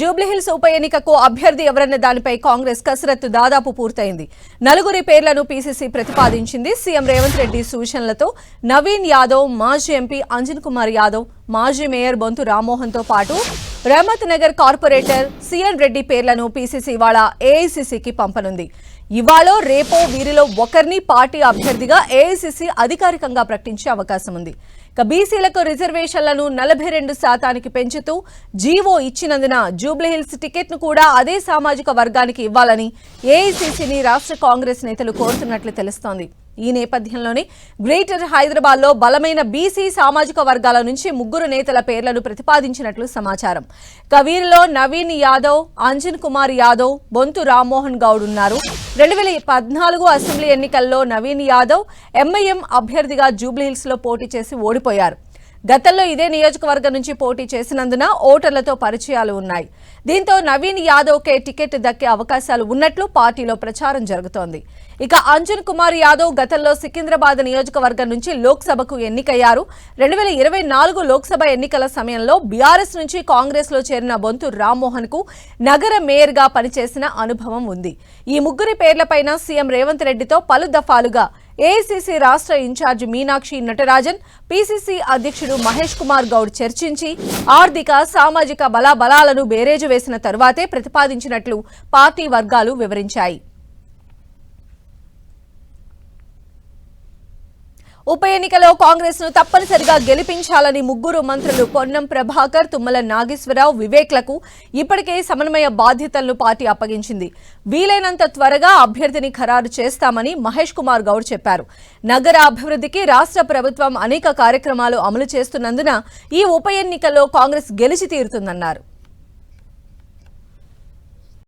జూబ్లీహిల్స్ ఉప ఎన్నికకు అభ్యర్థి ఎవరన్న దానిపై కాంగ్రెస్ కసరత్తు దాదాపు పూర్తయింది. నలుగురి పేర్లను పీసీసీ ప్రతిపాదించింది సీఎం రేవంత్ రెడ్డి సూచనలతో నవీన్ యాదవ్ మాజీ ఎంపీ అంజన్ కుమార్ యాదవ్ మాజీ మేయర్ బొంతు రామ్మోహన్తో పాటు రహమత్ నగర్ కార్పొరేటర్ సిఎన్ రెడ్డి పేర్లను పీసీసీ ఇవాళ ఏఐసీసీకి పంపనుంది. ఇవాళ రేపో వీరిలో ఒకరిని పార్టీ అభ్యర్థిగా ఏఐసీసీ అధికారికంగా ప్రకటించే అవకాశం ఉంది. ఇక బీసీలకు రిజర్వేషన్లను నలభై రెండు శాతానికి పెంచుతూ జీవో ఇచ్చినందున జూబ్లీహిల్స్ టికెట్ను కూడా అదే సామాజిక వర్గానికి ఇవ్వాలని ఏఐసీసీని రాష్ట్ర కాంగ్రెస్ నేతలు కోరుతున్నట్లు తెలుస్తోంది. ఈ నేపథ్యంలోనే గ్రేటర్ హైదరాబాద్లో బలమైన బీసీ సామాజిక వర్గాల నుంచి ముగ్గురు నేతల పేర్లను ప్రతిపాదించినట్లు సమాచారం. కవీర్లో నవీన్ యాదవ్ అంజన్ కుమార్ యాదవ్ బొంతు రామ్మోహన్ గౌడ్ ఉన్నారు. రెండు వేల పద్నాలుగు అసెంబ్లీ ఎన్నికల్లో నవీన్ యాదవ్ ఎంఐఎం అభ్యర్థిగా జూబ్లీహిల్స్లో పోటీ చేసి ఓడిపోయారు. గతంలో ఇదే నియోజకవర్గం నుంచి పోటీ చేసినందున ఓటర్లతో పరిచయాలు ఉన్నాయి. దీంతో నవీన్ యాదవ్కే టికెట్ దక్కే అవకాశాలు ఉన్నట్లు పార్టీలో ప్రచారం జరుగుతోంది. ఇక అంజన్ కుమార్ యాదవ్ గతంలో సికింద్రాబాద్ నియోజకవర్గం నుంచి లోక్సభకు ఎన్నికయ్యారు. రెండు వేల ఇరవై నాలుగు లోక్సభ ఎన్నికల సమయంలో బీఆర్ఎస్ నుంచి కాంగ్రెస్లో చేరిన బొంతు రామ్మోహన్కు నగర మేయర్గా పనిచేసిన అనుభవం ఉంది. ఈ ముగ్గురి పేర్లపైన సీఎం రేవంత్ రెడ్డితో పలు దఫాలుగా ఏఐసీసీ రాష్ట్ర ఇన్ఛార్జ్ మీనాక్షి నటరాజన్ పీసీసీ అధ్యక్షుడు మహేష్ కుమార్ గౌడ్ చర్చించి ఆర్థిక సామాజిక బలాబలాలను బేరేజు వేసిన తర్వాతే ప్రతిపాదించినట్లు పార్టీ వర్గాలు వివరించాయి. ఉప ఎన్నికలో కాంగ్రెస్ను తప్పనిసరిగా గెలిపించాలని ముగ్గురు మంత్రులు పొన్నం ప్రభాకర్ తుమ్మల నాగేశ్వరరావు వివేక్లకు ఇప్పటికే సమన్వయ బాధ్యతలను పార్టీ అప్పగించింది. వీలైనంత త్వరగా అభ్యర్థిని ఖరారు చేస్తామని మహేష్ కుమార్ గౌడ్ చెప్పారు. నగర అభివృద్ధికి రాష్ట్ర ప్రభుత్వం అనేక కార్యక్రమాలు అమలు చేస్తున్నందున ఈ ఉప ఎన్నికల్లో కాంగ్రెస్ గెలిచి తీరుతుందన్నారు.